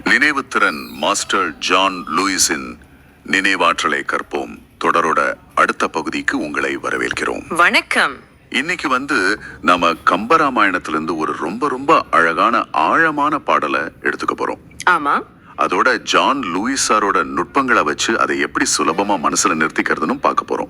நினைவுத்திறன் master John லூயிஸின் நினைவாற்றலை கற்போம். தொடரோட அடுத்த பகுதிக்கு உங்களை வரவேற்கிறோம். வணக்கம். இன்னைக்கு வந்து நம்ம கம்பராமாயணத்திலிருந்து ஒரு ரொம்ப ரொம்ப அழகான ஆழமான பாடலை எடுத்துக்க போறோம். ஆமா. அதோட ஜான் லூயிஸ் சாரோட நுட்பங்களை வச்சு அதை எப்படி சுலபமா மனசுல நிறுத்திக்கிறதுன்னு பார்க்க போறோம்.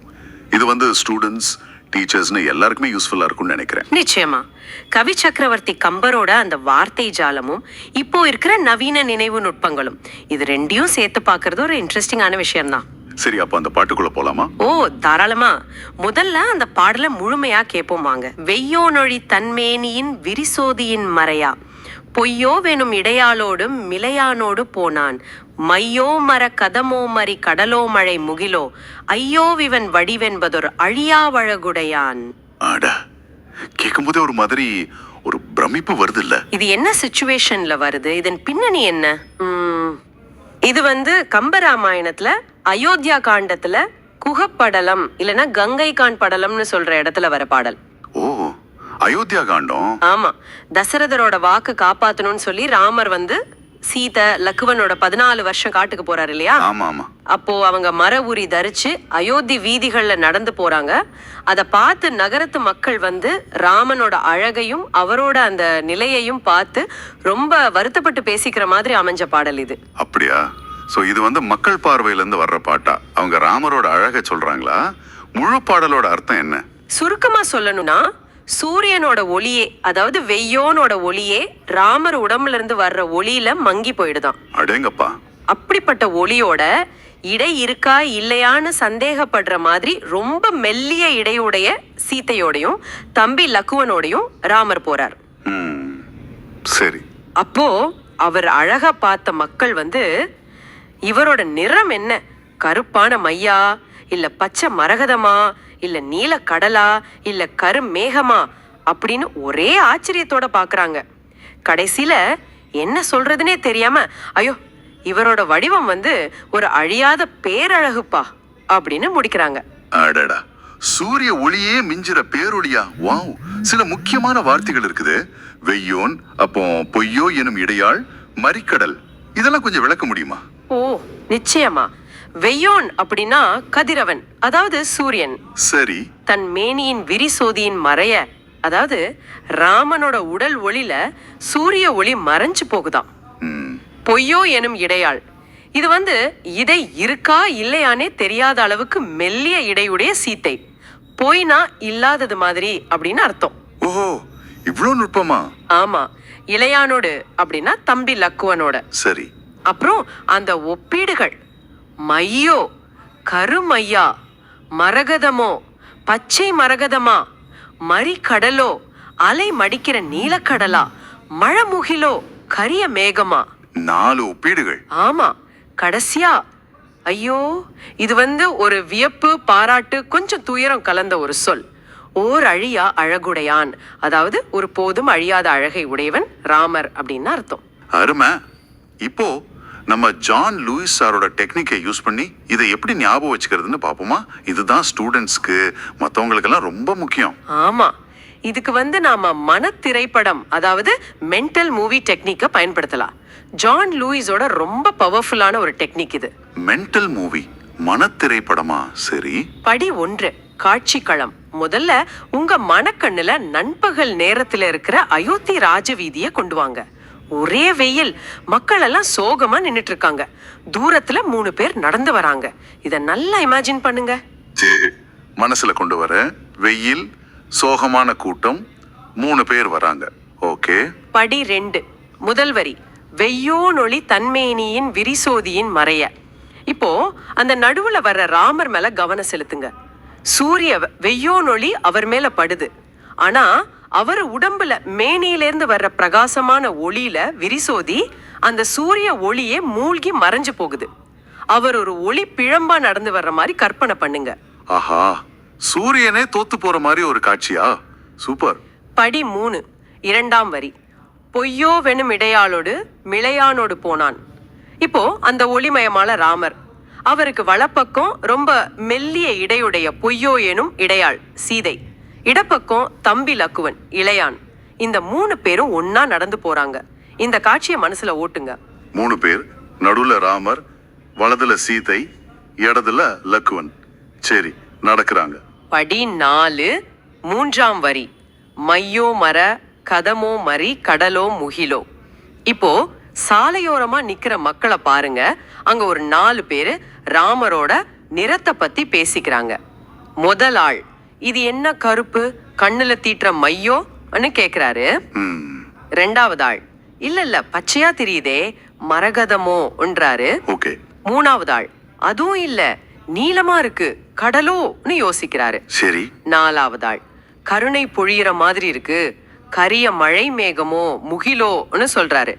இது வந்து ஸ்டூடெண்ட்ஸ் டீச்சர்ஸ்னு எல்லாருக்குமே யூஸ்ஃபுல்லா இருக்கும்னு நினைக்கிறேன். நிச்சயமா. கவி சக்கரவர்த்தி கம்பரோட அந்த வார்த்தை ஜாலமும் இப்போ இருக்கிற நவீன நினைவு நுட்பங்களும் இது ரெண்டையும் சேர்த்து பார்க்கிறது ஒரு இன்ட்ரெஸ்டிங்கான விஷயம்தான். சரி அப்ப அந்த பாட்டுக்குள்ள போலாமா? ஓ தாராளமா. முதல்ல அந்த பாடலை முழுமையா கேட்போம் வாங்க. வெய்யோனொழி தன்மேனியின் விரிசோதியின் மறையா. பொய்யோ வெனும் இடையாளோடும் மிளையானோடு போனான். மையோ மர கதமோ மரி கடலோ மழை முகிலோ ஐயோ விவன் வடிவென்பதொரு அழியாவழகுடையான் அட கேட்கும்போதே ஒரு மாதிரி ஒரு பிரமிப்பு வருது இல்ல இது என்ன சுச்சுவேஷன்ல வருது? இதன் பின்னணி என்ன? இது வந்து கம்பராமாயணத்துல அயோத்தியா காண்டத்துல குகப்படலம் இல்லைன்னா கங்கை கான் படலம்னு சொல்ற இடத்துல வர பாடல். அயோத்தியா காண்டம் ஆமா. தசரதரோட வாக்கு காப்பாத்தணும்னு சொல்லி ராமர் வந்து சீதை லக்குவனோட பதினாலு வருஷம் காட்டுக்கு போறாரு இல்லையா? ஆமா ஆமா. அப்போ அவங்க மர உரி தரிச்சு அயோத்தி வீதிகள்ல நடந்து போறாங்க. அதை பார்த்து நகரத்து மக்கள் வந்து ராமனோட அழகையும் அவரோட அந்த நிலையையும் பார்த்து ரொம்ப வருத்தப்பட்டு பேசிக்கிற மாதிரி அமைஞ்ச பாடல் இது. அப்படியா? சோ இது வந்து மக்கள் பார்வையில இருந்து வர்ற பாட்டா? அவங்க ராமரோட அழகை சொல்றாங்களா? முழு பாடலோட அர்த்தம் என்ன? சுருக்கமா சொல்லணும்னா சூரியனோட ஒளியே அதாவது வெய்யோனோட ஒளியே ராமர் உடம்புல இருந்து வர்ற ஒளியில மங்கி போயிடுதாம் அடேங்கப்பா. அப்படிப்பட்ட ஒளியோட இடை இருக்கா இல்லையான்னு சந்தேகப்படுற மாதிரி ரொம்ப மெல்லிய இடையுடைய சீத்தையோடையும் தம்பி லக்குவனோடையும் ராமர் போறார். சரி. அப்போ அவர் அழகா பார்த்த மக்கள் வந்து இவரோட நிறம் என்ன? கருப்பான மையா இல்ல பச்சை மரகதமா இல்ல நீல கடலா இல்ல கரு மேகமா அப்படின்னு ஒரே ஆச்சரியத்தோட பாக்குறாங்க. கடைசியில என்ன சொல்றதுனே தெரியாம ஐயோ இவரோட வடிவம் வந்து ஒரு அழியாத பேரழகுப்பா அப்படின்னு முடிக்கிறாங்க. அடடா சூரிய ஒளியே மிஞ்சிற பேரொளியா? வாவ் சில முக்கியமான வார்த்தைகள் இருக்குது. வெய்யோன் அப்போ பொய்யோ எனும் இடையாள் மறிக்கடல். இதெல்லாம் கொஞ்சம் விளக்க முடியுமா? ஓ நிச்சயமா. வெய்யோன் அப்படின்னா கதிரவன் அதாவது சூரியன். சரி. தன் மேனியின் விரிசோதியின் மறைய அதாவது ராமனோட உடல் ஒளில சூரிய ஒளி மறைஞ்சு போகுதாம். ம். பொய்யோ எனும் இடையாள். இது வந்து இடை இருக்கா இல்லையானே தெரியாத அளவுக்கு மெல்லிய இடையுடைய சீத்தை. பொய்னா இல்லாதது மாதிரி அப்படின்னு அர்த்தம். ஓஹோ இவ்ளோ நுட்பமா? ஆமா இளையானோடு அப்படின்னா தம்பி லக்குவனோட. சரி. அப்புறம் அந்த ஒப்பீடுகள். மையோ கருமையா மரகதமோ பச்சை மரகதமா மறிக்கடலோ அலை மடிக்கிற நீலக்கடலா மழமுகிலோ கரிய மேகமா? நாலு ஒப்பீடுகள். ஆமா கடைசியா. ஐயோ இது வந்து ஒரு வியப்பு பாராட்டு கொஞ்சம் துயரம் கலந்த ஒரு சொல். ஓர் அழியா அழகுடையான். அதாவது ஒரு போதும் அழியாத அழகை உடையவன் ராமர் அப்படின்னு அர்த்தம். அருமை. இப்போ நம்ம ஜான் லூயிஸ் சாரோட டெக்னிக்கை யூஸ் பண்ணி இதை எப்படி ஞாபகம் வச்சுக்கிறதுன்னு பார்ப்போமா? இதுதான் ஸ்டூடெண்ட்ஸ்க்கு மற்றவங்களுக்கெல்லாம் ரொம்ப முக்கியம். ஆமா. இதுக்கு வந்து நாம மன திரைப்படம் அதாவது மென்டல் மூவி டெக்னிக்கை பயன்படுத்தலாம். ஜான் லூயிஸோட ரொம்ப பவர்ஃபுல்லான ஒரு டெக்னிக் இது. மென்டல் மூவி மனத்திரைப்படமா? சரி. படி ஒன்று காட்சி களம் முதல்ல உங்க மனக்கண்ணுல நண்பகல் நேரத்துல இருக்கிற அயோத்தி ராஜவீதிய கொண்டு வாங்க. ஒரே வெயில். மக்கள் எல்லாம் சோகமா நின்னுட்டு இருக்காங்க தூரத்துல மூணு பேர் நடந்து வராங்க. இத நல்லா இமேஜின் பண்ணுங்க. மனசுல கொண்டு வர. வெயில் சோகமான கூட்டம் மூணு பேர் வராங்க. ஓகே? படி ரெண்டு. முதல் வரி. வெய்யோனொளி தன்மேனியின் விரிசோதியின் மறைய. இப்போ அந்த நடுவுல வர்ற ராமர் மேல கவனம் செலுத்துங்க. சூரிய வெய்யோனொளி அவர் மேல படுது. ஆனா அவர் உடம்புல மேனியிலேருந்து வர்ற பிரகாசமான ஒளியில விரிசோதி அந்த சூரிய ஒளியே மூழ்கி மறைஞ்சு போகுது. அவர் ஒரு ஒளி பிழம்பா நடந்து வர்ற மாதிரி கற்பனை பண்ணுங்க. ஆஹா சூரியனே தோத்து போற மாதிரி ஒரு காட்சியா? சூப்பர். படி மூணு இரண்டாம் வரி. பொய்யோ வெனும் இடையாளோடு மிளையானோடு போனான். இப்போ அந்த ஒளிமயமான ராமர். அவருக்கு வலப்பக்கம் ரொம்ப மெல்லிய இடையுடைய பொய்யோ எனும் இடையாள் சீதை. இடப்பக்கம் தம்பி லக்குவன் இளையான். இந்த மூணு பேரும் ஒண்ணா நடந்து போறாங்க. இந்த காட்சியை மனசுல ஓட்டுங்க. மூணு பேர் நடுவுல ராமர் வலதுல சீதை இடதுல லக்குவன். சரி நடக்கிறாங்க. படி நாலு மூன்றாம் வரி. மையோ மர கதமோ மரி கடலோ முகிலோ. இப்போ சாலையோரமா நிக்கிற மக்களை பாருங்க. அங்க ஒரு நாலு பேரு ராமரோட நிறத்தை பத்தி பேசிக்கிறாங்க. முதல் ஆள் இது என்ன கருப்பு? கண்ணுல தீட்டுற மையோன்னு கேக்குறாரு. ரெண்டாவது ஆள் இல்ல இல்ல பச்சையா தெரியுதே. மரகதமோன்றாரு மூணாவது ஆள் அதுவும் இல்ல. நீளமா இருக்கு. கடலோன்னு யோசிக்கிறாரு. சரி. நாலாவது ஆள் கருணை பொழியிற மாதிரி இருக்கு. கரிய மழை மேகமோ முகிலோன்னு சொல்றாரு.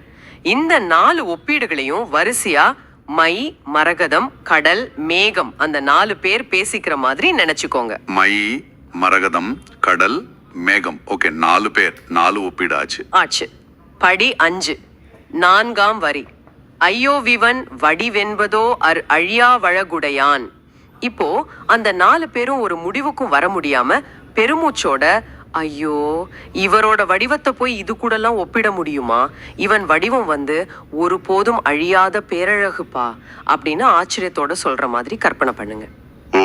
இந்த நாலு ஒப்பீடுகளையும் வரிசையா மை மரகதம் கடல் மேகம் அந்த நாலு பேர் பேசிக்கிற மாதிரி நினைச்சுக்கோங்க. மை மரகதம் கடல் மேகம். ஓகே நாலு பேர். நாலு ஒப்பீடு ஆச்சு. ஆச்சு படி அஞ்சு. நான்காம் வரி. ஐயோ விவன் வடிவென்பதோ அர் அழியா வழகுடையான். இப்போ அந்த நாலு பேரும் ஒரு முடிவுக்கும் வர முடியாம பெருமூச்சோட ஐயோ இவரோட வடிவத்தை போய் இது கூடலாம் ஒப்பிட முடியுமா? இவன் வடிவம் வந்து ஒருபோதும் அழியாத பேரழகுப்பா. அப்படின்னு ஆச்சரியத்தோட சொல்ற மாதிரி கற்பனை பண்ணுங்க. ஓ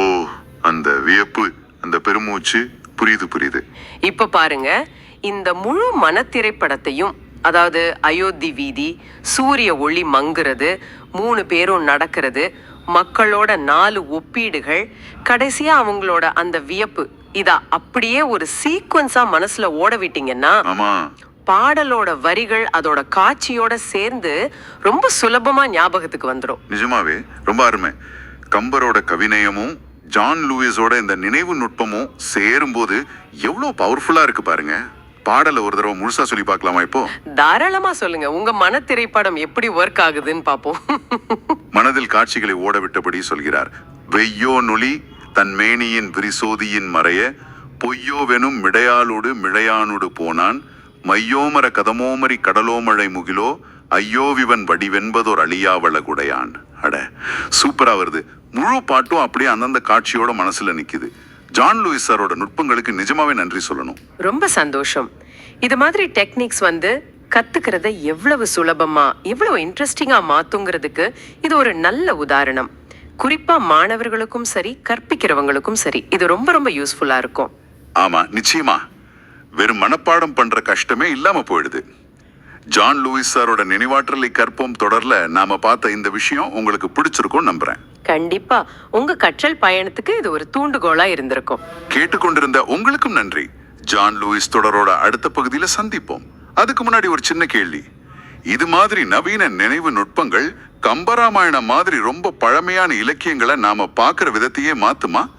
அந்த வியப்பு. அந்த பெருமூச்சு புரியுது புரியுது. இப்ப பாருங்க. இந்த முழு மனத்திரைப்படத்தையும் அதாவது அயோத்தி வீதி சூரிய ஒளி மங்குறது மூணு பேரும் நடக்கிறது மக்களோட நாலு ஒப்பீடுகள் கடைசியா அவங்களோட அந்த வியப்பு இதா அப்படியே ஒரு சீக்வன்ஸா மனசுல ஓட விட்டீங்கன்னா பாடலோட வரிகள் அதோட காட்சியோட சேர்ந்து ரொம்ப சுலபமா ஞாபகத்துக்கு வந்துரும். நிஜமாவே ரொம்ப அருமை. கம்பரோட கவிநயமும் ஜான் லூயிஸோட இந்த நினைவு நுட்பமும் சேரும்போது எவ்வளவு பவர்ஃபுல்லா இருக்கு பாருங்க. பாடலை ஒரு தடவை முழுசா சொல்லி பார்க்கலாமா இப்போ? தாராளமா சொல்லுங்க. உங்க மனத்திரைப்படம் எப்படி ஒர்க் ஆகுதுன்னு பாப்போம். மனதில் காட்சிகளை ஓட விட்டபடி சொல்கிறார். வெய்யோ நொலி தன் மேனியின் விரிசோதியின் மறைய பொய்யோவெனும் மிடையாளோடு மிழையானோடு போனான். மையோமர கதமோமரி கடலோமழை முகிலோ ஐயோவிவன் வடிவென்பதோர் அழியாவளகுடையான் அட சூப்பரா வருது. முழு பாட்டும் அப்படியே அந்தந்த காட்சியோட மனசுல நிக்குது. ஜான் லூயிஸ் சாரோட நுட்பங்களுக்கு நிஜமாவே நன்றி சொல்லணும். ரொம்ப சந்தோஷம். இது மாதிரி டெக்னிக்ஸ் வந்து கத்துக்கிறத எவ்வளவு சுலபமா எவ்வளவு இன்ட்ரெஸ்டிங்கா மாத்துங்கிறதுக்கு இது ஒரு நல்ல உதாரணம். குறிப்பா மாணவர்களுக்கும் சரி கற்பிக்கிறவங்களுக்கும் சரி இது ரொம்ப ரொம்ப யூஸ்ஃபுல்லா இருக்கும். ஆமா நிச்சயமா. வெறும் மனப்பாடம் பண்ற கஷ்டமே இல்லாம போயிடுது. ஜான் லூயிஸ் சாரோட நினைவாற்றலை கற்போம் தொடர்ல நாம பார்த்த இந்த விஷயம் உங்களுக்கு பிடிச்சிருக்கும் நம்புறேன். கண்டிப்பா. உங்க கற்றல் பயணத்துக்கு இது ஒரு தூண்டுகோலா இருந்திருக்கும். கேட்டுக்கொண்டிருந்த உங்களுக்கும் நன்றி. ஜான் லூயிஸ் தொடரோட அடுத்த பகுதியில சந்திப்போம். அதுக்கு முன்னாடி ஒரு சின்ன கேள்வி. இது மாதிரி நவீன நினைவு நுட்பங்கள் கம்பராமாயணம் மாதிரி ரொம்ப பழமையான இலக்கியங்களை நாம பார்க்கிற விதத்தையே மாத்துமா?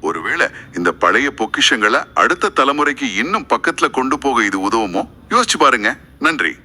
ஒருவேளை இந்த பழைய பொக்கிஷங்களை அடுத்த தலைமுறைக்கு இன்னும் பக்கத்துல கொண்டு போக இது உதவுமோ? யோசிச்சு பாருங்க. நன்றி.